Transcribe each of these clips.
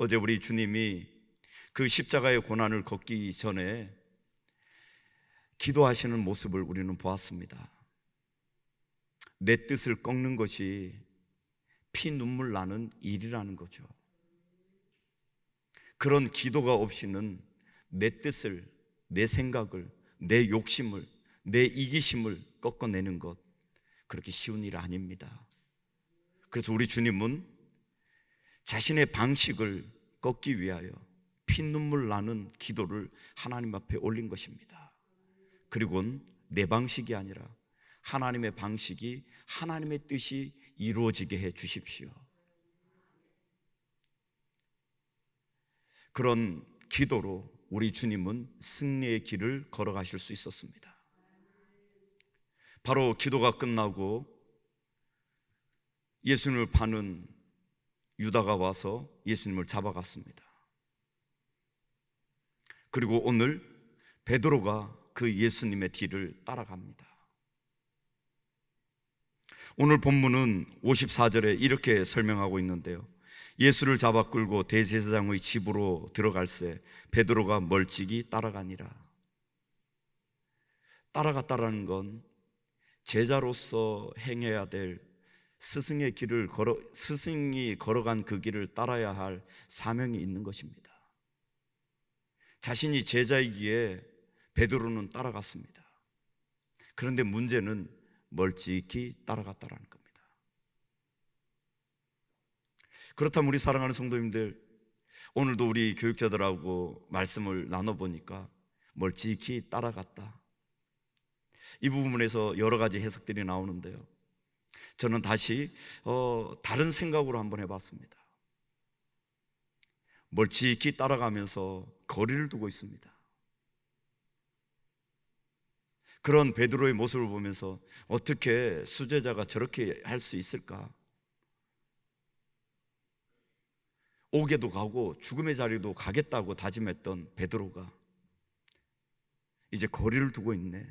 어제 우리 주님이 그 십자가의 고난을 걷기 전에 기도하시는 모습을 우리는 보았습니다. 내 뜻을 꺾는 것이 피 눈물 나는 일이라는 거죠. 그런 기도가 없이는 내 뜻을, 내 생각을, 내 욕심을, 내 이기심을 꺾어내는 것 그렇게 쉬운 일 아닙니다. 그래서 우리 주님은 자신의 방식을 꺾기 위하여 피눈물 나는 기도를 하나님 앞에 올린 것입니다. 그리고는 내 방식이 아니라 하나님의 방식이 하나님의 뜻이 이루어지게 해 주십시오. 그런 기도로 우리 주님은 승리의 길을 걸어가실 수 있었습니다. 바로 기도가 끝나고 예수님을 파는 유다가 와서 예수님을 잡아갔습니다. 그리고 오늘 베드로가 그 예수님의 뒤를 따라갑니다. 오늘 본문은 54절에 이렇게 설명하고 있는데요. 예수를 잡아 끌고 대제사장의 집으로 들어갈새 베드로가 멀찍이 따라가니라. 따라갔다라는 건 제자로서 행해야 될 스승의 길을 걸어 스승이 걸어간 그 길을 따라야 할 사명이 있는 것입니다. 자신이 제자이기에 베드로는 따라갔습니다. 그런데 문제는 멀찍이 따라갔다라는 겁니다. 그렇다면 우리 사랑하는 성도님들 오늘도 우리 교육자들하고 말씀을 나눠 보니까 멀찍이 따라갔다. 이 부분에서 여러 가지 해석들이 나오는데요. 저는 다시 어, 다른 생각으로 한번 해봤습니다. 멀찍이 따라가면서 거리를 두고 있습니다. 그런 베드로의 모습을 보면서 어떻게 수제자가 저렇게 할 수 있을까? 옥에도 가고 죽음의 자리도 가겠다고 다짐했던 베드로가 이제 거리를 두고 있네.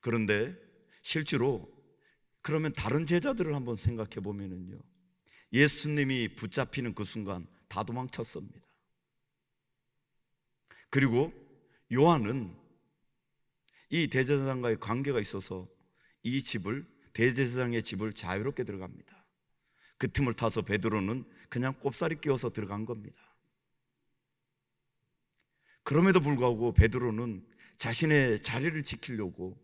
그런데 실제로 그러면 다른 제자들을 한번 생각해 보면은요. 예수님이 붙잡히는 그 순간 다 도망쳤습니다. 그리고 요한은 이 대제사장과의 관계가 있어서 이 집을 대제사장의 집을 자유롭게 들어갑니다. 그 틈을 타서 베드로는 그냥 꼽사리 끼워서 들어간 겁니다. 그럼에도 불구하고 베드로는 자신의 자리를 지키려고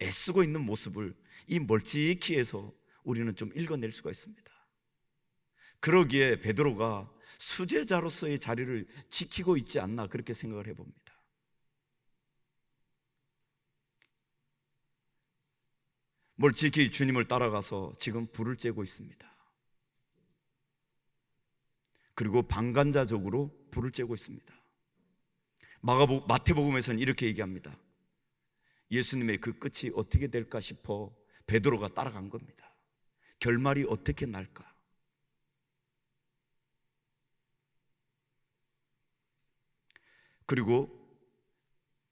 애쓰고 있는 모습을 이 멀찍이 해서 우리는 좀 읽어낼 수가 있습니다. 그러기에 베드로가 수제자로서의 자리를 지키고 있지 않나 그렇게 생각을 해봅니다. 멀찍이 주님을 따라가서 지금 불을 쬐고 있습니다. 그리고 방관자적으로 불을 쬐고 있습니다. 마가복 마태복음에서는 이렇게 얘기합니다. 예수님의 그 끝이 어떻게 될까 싶어 베드로가 따라간 겁니다. 결말이 어떻게 날까? 그리고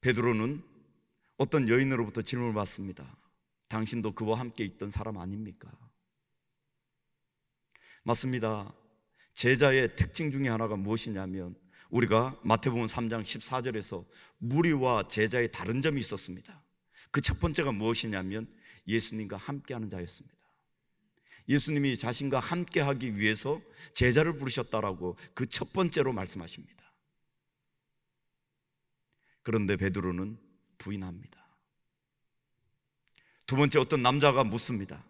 베드로는 어떤 여인으로부터 질문을 받습니다. 당신도 그와 함께 있던 사람 아닙니까? 맞습니다. 제자의 특징 중에 하나가 무엇이냐면 우리가 마태복음 3장 14절에서 무리와 제자의 다른 점이 있었습니다. 그 첫 번째가 무엇이냐면 예수님과 함께하는 자였습니다. 예수님이 자신과 함께하기 위해서 제자를 부르셨다라고 그 첫 번째로 말씀하십니다. 그런데 베드로는 부인합니다. 두 번째 어떤 남자가 묻습니다.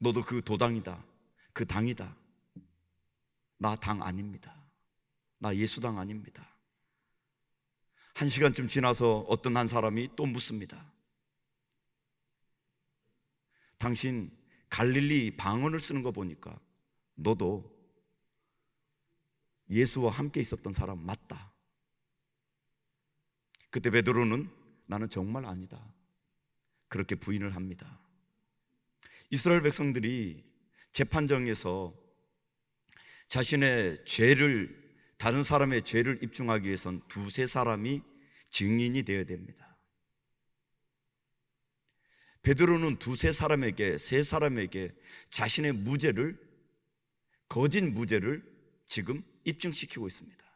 너도 그 도당이다. 그 당이다. 나 당 아닙니다. 나 예수당 아닙니다. 한 시간쯤 지나서 어떤 한 사람이 또 묻습니다. 당신 갈릴리 방언을 쓰는 거 보니까 너도 예수와 함께 있었던 사람 맞다. 그때 베드로는 나는 정말 아니다. 그렇게 부인을 합니다. 이스라엘 백성들이 재판정에서 자신의 죄를 다른 사람의 죄를 입증하기 위해선 두세 사람이 증인이 되어야 됩니다. 베드로는 두세 사람에게 세 사람에게 자신의 무죄를 거짓 무죄를 지금 입증시키고 있습니다.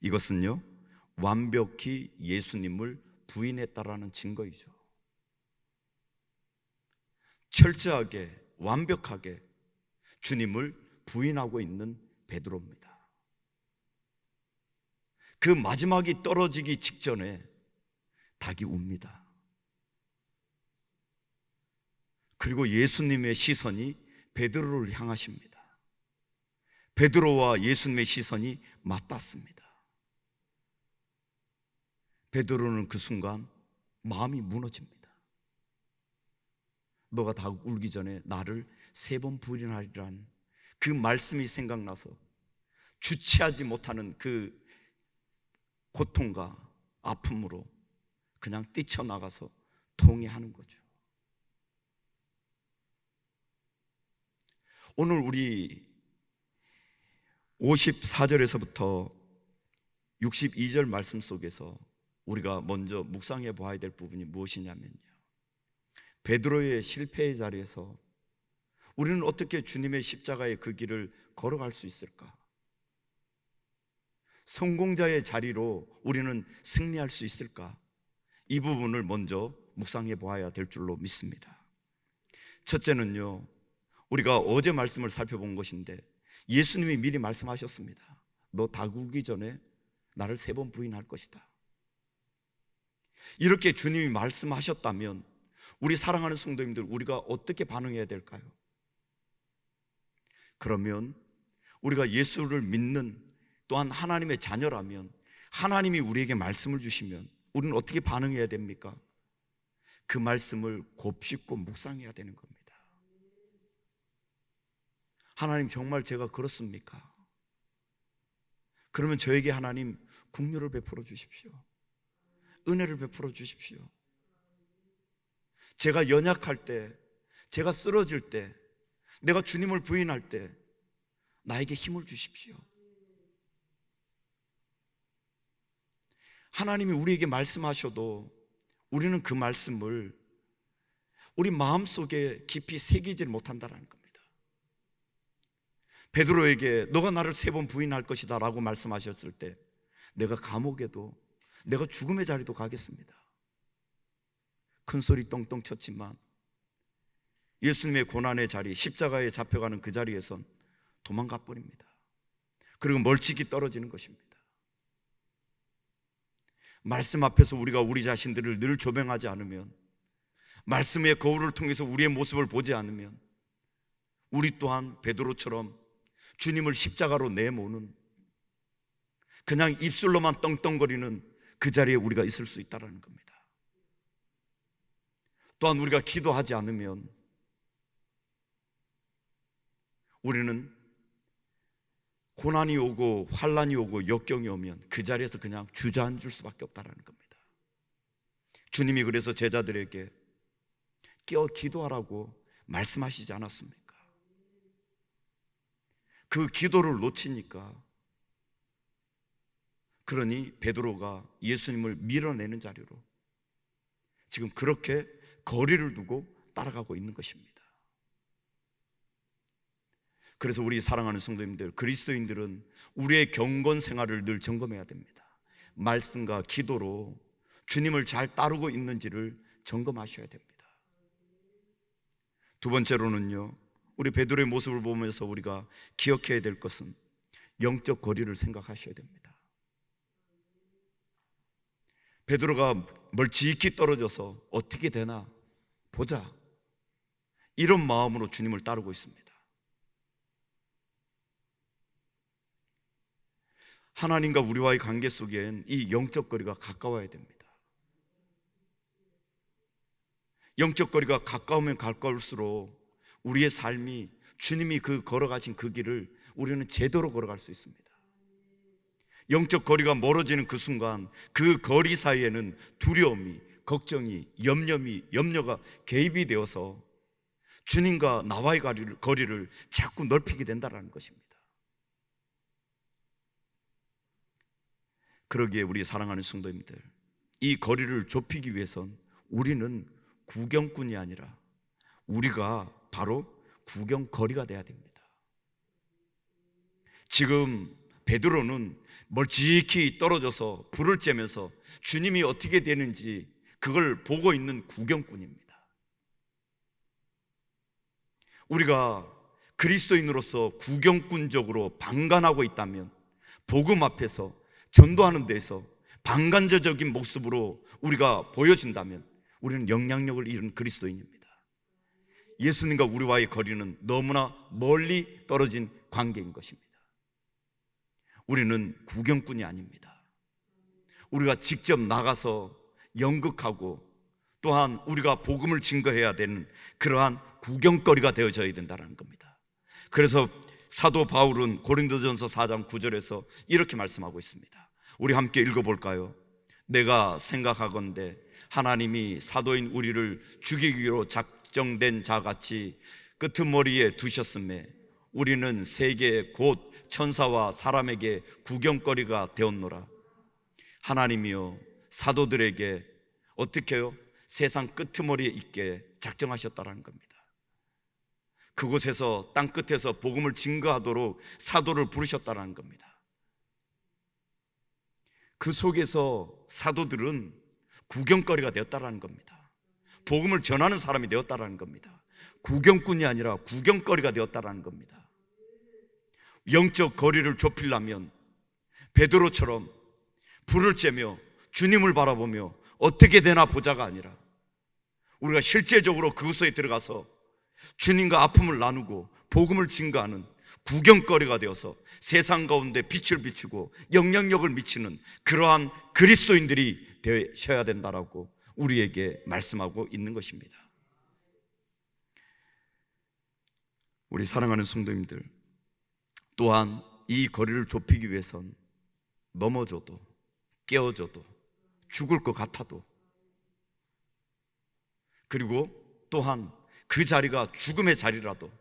이것은요, 완벽히 예수님을 부인했다라는 증거이죠. 철저하게, 완벽하게 주님을 부인하고 있는 베드로입니다. 그 마지막이 떨어지기 직전에 닭이 웁니다. 그리고 예수님의 시선이 베드로를 향하십니다. 베드로와 예수님의 시선이 맞닿습니다. 베드로는 그 순간 마음이 무너집니다. 너가 다 울기 전에 나를 세 번 부인하리란 그 말씀이 생각나서 주체하지 못하는 그 고통과 아픔으로 그냥 뛰쳐나가서 통해하는 거죠. 오늘 우리 54절에서부터 62절 말씀 속에서 우리가 먼저 묵상해 보아야 될 부분이 무엇이냐면요. 베드로의 실패의 자리에서 우리는 어떻게 주님의 십자가의 그 길을 걸어갈 수 있을까? 성공자의 자리로 우리는 승리할 수 있을까? 이 부분을 먼저 묵상해 보아야 될 줄로 믿습니다. 첫째는요, 우리가 어제 말씀을 살펴본 것인데 예수님이 미리 말씀하셨습니다. 너 다구기 전에 나를 세 번 부인할 것이다. 이렇게 주님이 말씀하셨다면 우리 사랑하는 성도님들 우리가 어떻게 반응해야 될까요? 그러면 우리가 예수를 믿는 또한 하나님의 자녀라면 하나님이 우리에게 말씀을 주시면 우리는 어떻게 반응해야 됩니까? 그 말씀을 곱씹고 묵상해야 되는 겁니다. 하나님 정말 제가 그렇습니까? 그러면 저에게 하나님 국류를 베풀어 주십시오. 은혜를 베풀어 주십시오. 제가 연약할 때, 제가 쓰러질 때, 내가 주님을 부인할 때 나에게 힘을 주십시오. 하나님이 우리에게 말씀하셔도 우리는 그 말씀을 우리 마음속에 깊이 새기질 못한다라는 겁니다. 베드로에게 너가 나를 세 번 부인할 것이다라고 말씀하셨을 때 내가 감옥에도 내가 죽음의 자리도 가겠습니다. 큰 소리 똥똥 쳤지만 예수님의 고난의 자리, 십자가에 잡혀가는 그 자리에선 도망가 버립니다. 그리고 멀찍이 떨어지는 것입니다. 말씀 앞에서 우리가 우리 자신들을 늘 조명하지 않으면 말씀의 거울을 통해서 우리의 모습을 보지 않으면 우리 또한 베드로처럼 주님을 십자가로 내모는 그냥 입술로만 떵떵거리는 그 자리에 우리가 있을 수 있다는 겁니다. 또한 우리가 기도하지 않으면 우리는 고난이 오고 환란이 오고 역경이 오면 그 자리에서 그냥 주저앉을 수밖에 없다는 겁니다. 주님이 그래서 제자들에게 깨어 기도하라고 말씀하시지 않았습니까? 그 기도를 놓치니까 그러니 베드로가 예수님을 밀어내는 자리로 지금 그렇게 거리를 두고 따라가고 있는 것입니다. 그래서 우리 사랑하는 성도님들, 그리스도인들은 우리의 경건 생활을 늘 점검해야 됩니다. 말씀과 기도로 주님을 잘 따르고 있는지를 점검하셔야 됩니다. 두 번째로는요, 우리 베드로의 모습을 보면서 우리가 기억해야 될 것은 영적 거리를 생각하셔야 됩니다. 베드로가 멀찍이 떨어져서 어떻게 되나 보자. 이런 마음으로 주님을 따르고 있습니다. 하나님과 우리와의 관계 속엔 이 영적 거리가 가까워야 됩니다. 영적 거리가 가까우면 가까울수록 우리의 삶이 주님이 그 걸어가신 그 길을 우리는 제대로 걸어갈 수 있습니다. 영적 거리가 멀어지는 그 순간 그 거리 사이에는 두려움이, 걱정이, 염려이, 염려가 개입이 되어서 주님과 나와의 거리를 자꾸 넓히게 된다는 것입니다. 그러기에 우리 사랑하는 성도님들, 이 거리를 좁히기 위해선 우리는 구경꾼이 아니라 우리가 바로 구경거리가 돼야 됩니다. 지금 베드로는 멀찍이 떨어져서 불을 쬐면서 주님이 어떻게 되는지 그걸 보고 있는 구경꾼입니다. 우리가 그리스도인으로서 구경꾼적으로 방관하고 있다면 복음 앞에서 전도하는 데서 방관자적인 모습으로 우리가 보여진다면 우리는 영향력을 잃은 그리스도인입니다. 예수님과 우리와의 거리는 너무나 멀리 떨어진 관계인 것입니다. 우리는 구경꾼이 아닙니다. 우리가 직접 나가서 연극하고 또한 우리가 복음을 증거해야 되는 그러한 구경거리가 되어져야 된다는 겁니다. 그래서 사도 바울은 고린도전서 4장 9절에서 이렇게 말씀하고 있습니다. 우리 함께 읽어볼까요? 내가 생각하건대 하나님이 사도인 우리를 죽이기로 작정된 자같이 끄트머리에 두셨음에 우리는 세계 곧 천사와 사람에게 구경거리가 되었노라. 하나님이여 사도들에게 어떻게요? 세상 끄트머리에 있게 작정하셨다라는 겁니다. 그곳에서 땅 끝에서 복음을 증거하도록 사도를 부르셨다라는 겁니다. 그 속에서 사도들은 구경거리가 되었다라는 겁니다. 복음을 전하는 사람이 되었다라는 겁니다. 구경꾼이 아니라 구경거리가 되었다라는 겁니다. 영적 거리를 좁히려면 베드로처럼 불을 쬐며 주님을 바라보며 어떻게 되나 보자가 아니라 우리가 실제적으로 그곳에 들어가서 주님과 아픔을 나누고 복음을 증거하는 구경거리가 되어서 세상 가운데 빛을 비추고 영향력을 미치는 그러한 그리스도인들이 되셔야 된다라고 우리에게 말씀하고 있는 것입니다. 우리 사랑하는 성도님들 또한 이 거리를 좁히기 위해선 넘어져도 깨어져도 죽을 것 같아도 그리고 또한 그 자리가 죽음의 자리라도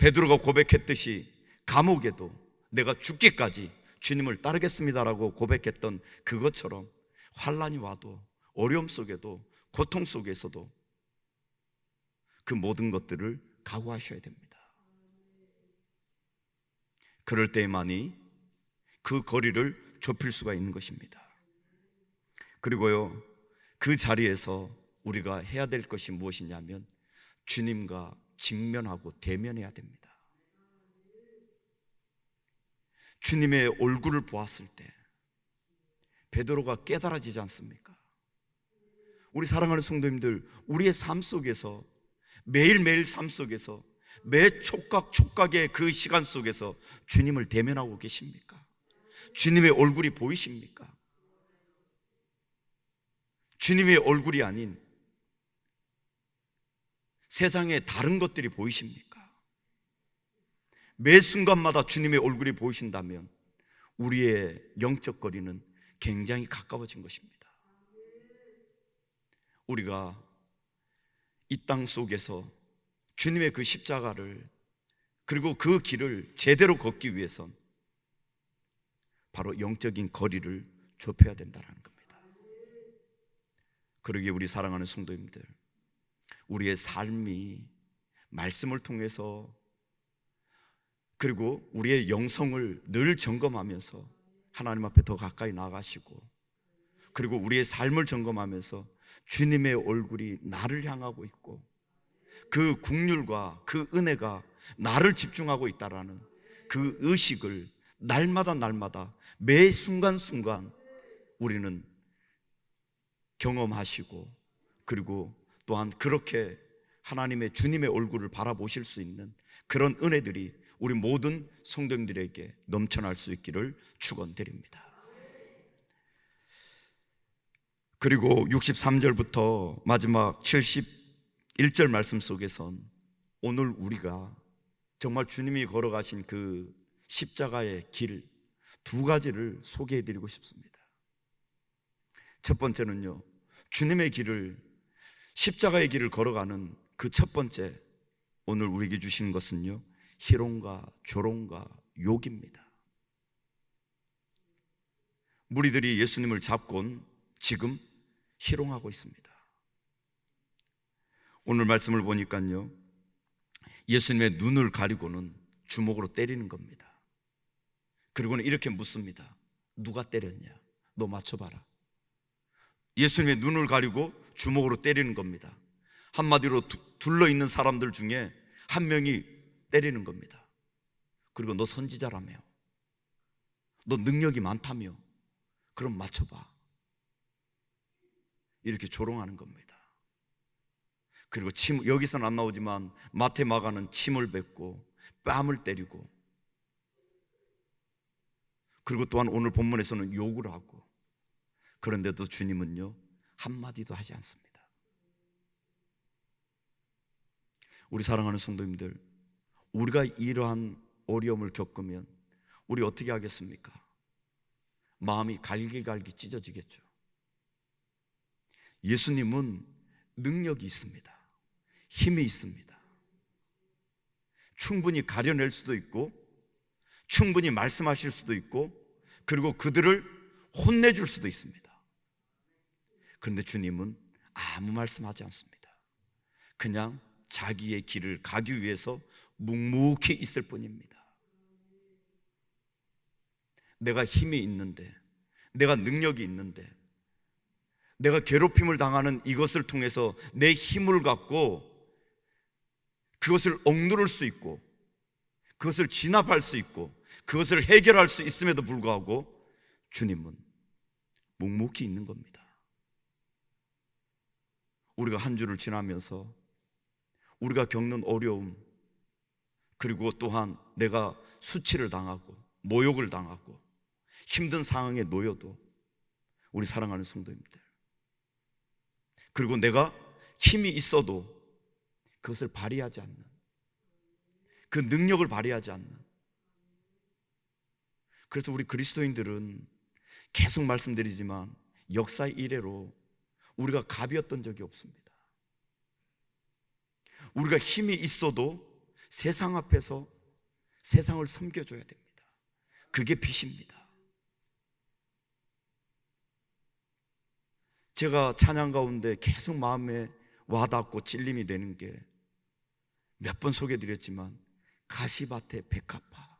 베드로가 고백했듯이 감옥에도 내가 죽기까지 주님을 따르겠습니다라고 고백했던 그것처럼 환란이 와도 어려움 속에도 고통 속에서도 그 모든 것들을 각오하셔야 됩니다. 그럴 때만이 그 거리를 좁힐 수가 있는 것입니다. 그리고요, 그 자리에서 우리가 해야 될 것이 무엇이냐면 주님과 직면하고 대면해야 됩니다. 주님의 얼굴을 보았을 때 베드로가 깨달아지지 않습니까? 우리 사랑하는 성도님들, 우리의 삶 속에서 매일매일 삶 속에서 매 촉각 촉각의 그 시간 속에서 주님을 대면하고 계십니까? 주님의 얼굴이 보이십니까? 주님의 얼굴이 아닌 세상의 다른 것들이 보이십니까? 매 순간마다 주님의 얼굴이 보이신다면 우리의 영적 거리는 굉장히 가까워진 것입니다. 우리가 이 땅 속에서 주님의 그 십자가를 그리고 그 길을 제대로 걷기 위해선 바로 영적인 거리를 좁혀야 된다는 겁니다. 그러기에 우리 사랑하는 성도님들, 우리의 삶이 말씀을 통해서 그리고 우리의 영성을 늘 점검하면서 하나님 앞에 더 가까이 나가시고 그리고 우리의 삶을 점검하면서 주님의 얼굴이 나를 향하고 있고 그 국률과 그 은혜가 나를 집중하고 있다라는 그 의식을 날마다 날마다 매 순간순간 우리는 경험하시고 그리고 또한 그렇게 하나님의 주님의 얼굴을 바라보실 수 있는 그런 은혜들이 우리 모든 성도님들에게 넘쳐날 수 있기를 축원드립니다. 그리고 63절부터 마지막 70 1절 말씀 속에선 오늘 우리가 정말 주님이 걸어가신 그 십자가의 길 두 가지를 소개해 드리고 싶습니다. 첫 번째는요, 주님의 길을, 십자가의 길을 걸어가는 그 첫 번째, 오늘 우리에게 주시는 것은요, 희롱과 조롱과 욕입니다. 무리들이 예수님을 잡곤 지금 희롱하고 있습니다. 오늘 말씀을 보니까요. 예수님의 눈을 가리고는 주먹으로 때리는 겁니다. 그리고는 이렇게 묻습니다. 누가 때렸냐? 너 맞춰봐라. 예수님의 눈을 가리고 주먹으로 때리는 겁니다. 한마디로 두- 둘러 있는 사람들 중에 한 명이 때리는 겁니다. 그리고 너 선지자라며. 너 능력이 많다며. 그럼 맞춰봐. 이렇게 조롱하는 겁니다. 그리고 침, 여기서는 안 나오지만 마테 마가는 침을 뱉고 뺨을 때리고 그리고 또한 오늘 본문에서는 욕을 하고 그런데도 주님은요 한마디도 하지 않습니다. 우리 사랑하는 성도님들 우리가 이러한 어려움을 겪으면 우리 어떻게 하겠습니까? 마음이 갈기갈기 찢어지겠죠. 예수님은 능력이 있습니다. 힘이 있습니다. 충분히 가려낼 수도 있고, 충분히 말씀하실 수도 있고, 그리고 그들을 혼내줄 수도 있습니다. 그런데 주님은 아무 말씀하지 않습니다. 그냥 자기의 길을 가기 위해서 묵묵히 있을 뿐입니다. 내가 힘이 있는데, 내가 능력이 있는데, 내가 괴롭힘을 당하는 이것을 통해서 내 힘을 갖고 그것을 억누를 수 있고 그것을 진압할 수 있고 그것을 해결할 수 있음에도 불구하고 주님은 묵묵히 있는 겁니다. 우리가 한 주를 지나면서 우리가 겪는 어려움 그리고 또한 내가 수치를 당하고 모욕을 당하고 힘든 상황에 놓여도 우리 사랑하는 성도님들 그리고 내가 힘이 있어도 그것을 발휘하지 않는 그 능력을 발휘하지 않는 그래서 우리 그리스도인들은 계속 말씀드리지만 역사 이래로 우리가 갑이었던 적이 없습니다. 우리가 힘이 있어도 세상 앞에서 세상을 섬겨줘야 됩니다. 그게 빛입니다. 제가 찬양 가운데 계속 마음에 와닿고 찔림이 되는 게 몇 번 소개드렸지만 가시밭의 백합화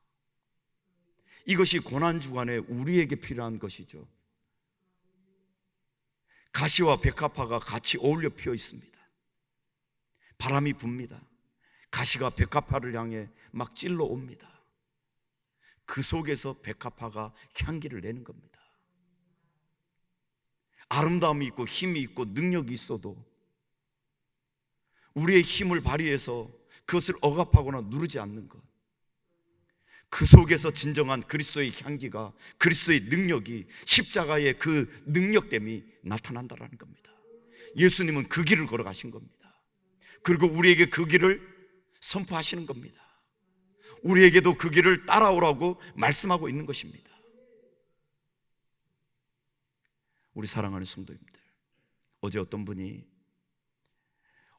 이것이 고난 주간에 우리에게 필요한 것이죠. 가시와 백합화가 같이 어울려 피어 있습니다. 바람이 붑니다. 가시가 백합화를 향해 막 찔러 옵니다. 그 속에서 백합화가 향기를 내는 겁니다. 아름다움이 있고 힘이 있고 능력이 있어도 우리의 힘을 발휘해서 그것을 억압하거나 누르지 않는 것. 그 속에서 진정한 그리스도의 향기가 그리스도의 능력이 십자가의 그 능력됨이 나타난다라는 겁니다. 예수님은 그 길을 걸어가신 겁니다. 그리고 우리에게 그 길을 선포하시는 겁니다. 우리에게도 그 길을 따라오라고 말씀하고 있는 것입니다. 우리 사랑하는 성도님들, 어제 어떤 분이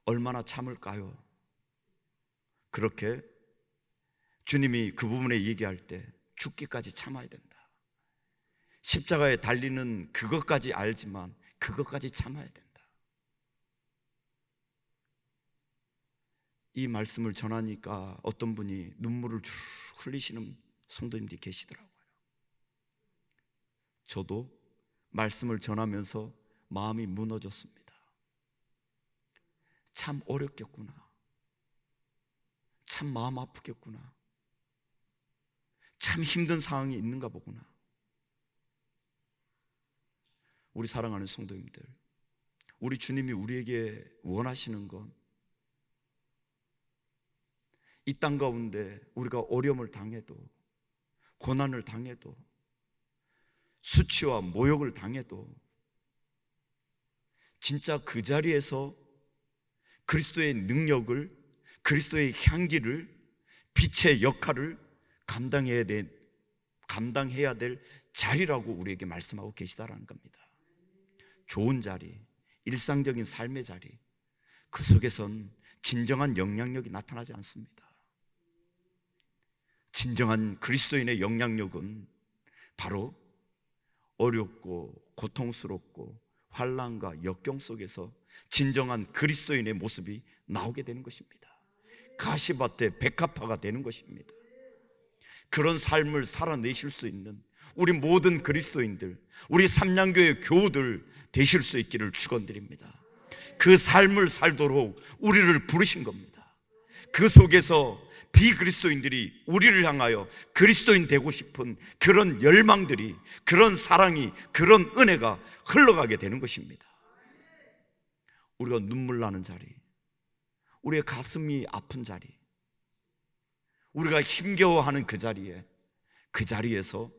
얼마나 참을까요? 그렇게 주님이 그 부분에 얘기할 때 죽기까지 참아야 된다. 십자가에 달리는 그것까지 알지만 그것까지 참아야 된다. 이 말씀을 전하니까 어떤 분이 눈물을 쭉 흘리시는 성도님들이 계시더라고요. 저도 말씀을 전하면서 마음이 무너졌습니다. 참 어렵겠구나. 참 마음 아프겠구나. 참 힘든 상황이 있는가 보구나. 우리 사랑하는 성도님들, 우리 주님이 우리에게 원하시는 건 이 땅 가운데 우리가 어려움을 당해도 고난을 당해도 수치와 모욕을 당해도 진짜 그 자리에서 그리스도의 능력을 그리스도의 향기를 빛의 역할을 감당해야 될 감당해야 될 자리라고 우리에게 말씀하고 계시다라는 겁니다. 좋은 자리, 일상적인 삶의 자리, 그 속에선 진정한 영향력이 나타나지 않습니다. 진정한 그리스도인의 영향력은 바로 어렵고 고통스럽고 환란과 역경 속에서 진정한 그리스도인의 모습이 나오게 되는 것입니다. 가시밭에 백합화가 되는 것입니다. 그런 삶을 살아내실 수 있는 우리 모든 그리스도인들, 우리 삼양교회 교우들 되실 수 있기를 축원드립니다. 그 삶을 살도록 우리를 부르신 겁니다. 그 속에서 비그리스도인들이 우리를 향하여 그리스도인 되고 싶은 그런 열망들이, 그런 사랑이, 그런 은혜가 흘러가게 되는 것입니다. 우리가 눈물 나는 자리, 우리의 가슴이 아픈 자리, 우리가 힘겨워하는 그 자리에, 그 자리에서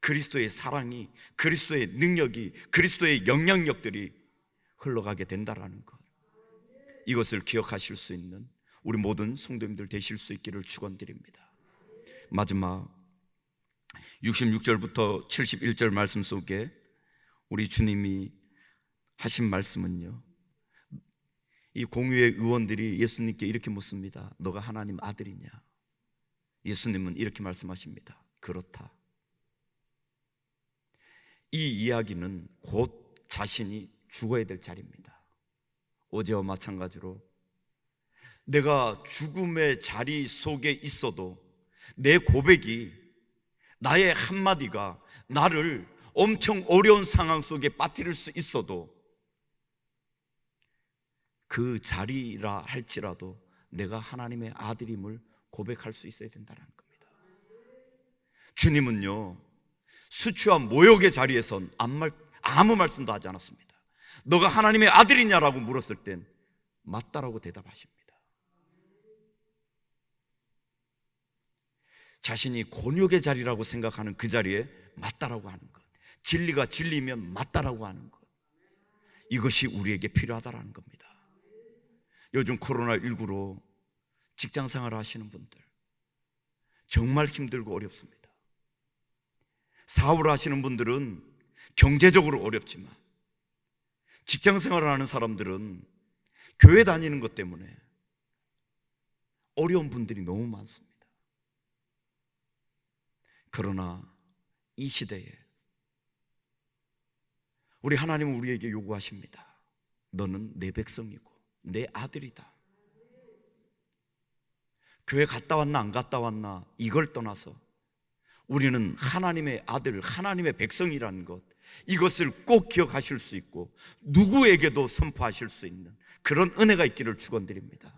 그리스도의 사랑이, 그리스도의 능력이, 그리스도의 영향력들이 흘러가게 된다라는 것. 이것을 기억하실 수 있는 우리 모든 성도님들 되실 수 있기를 축원드립니다. 마지막 66절부터 71절 말씀 속에 우리 주님이 하신 말씀은요. 이 공유의 의원들이 예수님께 이렇게 묻습니다. 너가 하나님 아들이냐? 예수님은 이렇게 말씀하십니다. 그렇다. 이 이야기는 곧 자신이 죽어야 될 자리입니다. 어제와 마찬가지로 내가 죽음의 자리 속에 있어도 내 고백이 나의 한마디가 나를 엄청 어려운 상황 속에 빠뜨릴 수 있어도 그 자리라 할지라도 내가 하나님의 아들임을 고백할 수 있어야 된다는 겁니다. 주님은요, 수치와 모욕의 자리에선 아무 말씀도 하지 않았습니다. 너가 하나님의 아들이냐라고 물었을 땐 맞다라고 대답하십니다. 자신이 곤욕의 자리라고 생각하는 그 자리에 맞다라고 하는 것. 진리가 진리면 맞다라고 하는 것. 이것이 우리에게 필요하다라는 겁니다. 요즘 코로나19로 직장 생활을 하시는 분들 정말 힘들고 어렵습니다. 사업을 하시는 분들은 경제적으로 어렵지만 직장 생활을 하는 사람들은 교회 다니는 것 때문에 어려운 분들이 너무 많습니다. 그러나 이 시대에 우리 하나님은 우리에게 요구하십니다. 너는 내 백성이고 내 아들이다. 교회 갔다 왔나 안 갔다 왔나 이걸 떠나서 우리는 하나님의 아들, 하나님의 백성이라는 것 이것을 꼭 기억하실 수 있고 누구에게도 선포하실 수 있는 그런 은혜가 있기를 축원드립니다.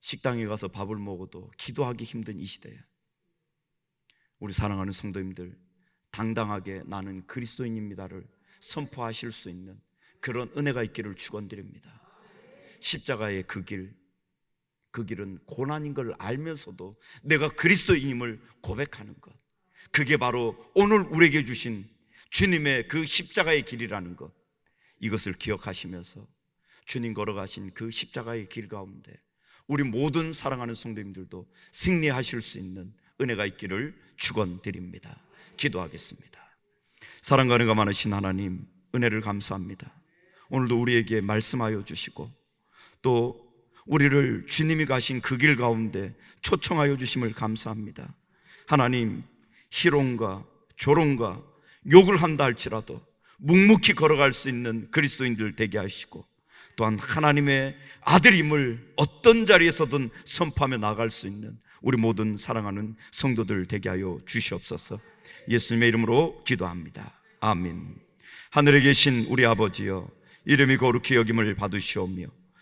식당에 가서 밥을 먹어도 기도하기 힘든 이 시대에 우리 사랑하는 성도님들 당당하게 나는 그리스도인입니다를 선포하실 수 있는 그런 은혜가 있기를 축원드립니다. 십자가의 그 길, 그 길은 고난인 걸 알면서도 내가 그리스도인임을 고백하는 것. 그게 바로 오늘 우리에게 주신 주님의 그 십자가의 길이라는 것. 이것을 기억하시면서 주님 걸어가신 그 십자가의 길 가운데 우리 모든 사랑하는 성도님들도 승리하실 수 있는 은혜가 있기를 축원드립니다. 기도하겠습니다. 사랑과 은혜가 많으신 하나님 은혜를 감사합니다. 오늘도 우리에게 말씀하여 주시고 또 우리를 주님이 가신 그 길 가운데 초청하여 주심을 감사합니다. 하나님 희롱과 조롱과 욕을 한다 할지라도 묵묵히 걸어갈 수 있는 그리스도인들 되게 하시고 또한 하나님의 아들임을 어떤 자리에서든 선포하며 나갈 수 있는 우리 모든 사랑하는 성도들 되게 하여 주시옵소서. 예수님의 이름으로 기도합니다. 아멘. 하늘에 계신 우리 아버지여 이름이 거룩히 여김을 받으시오며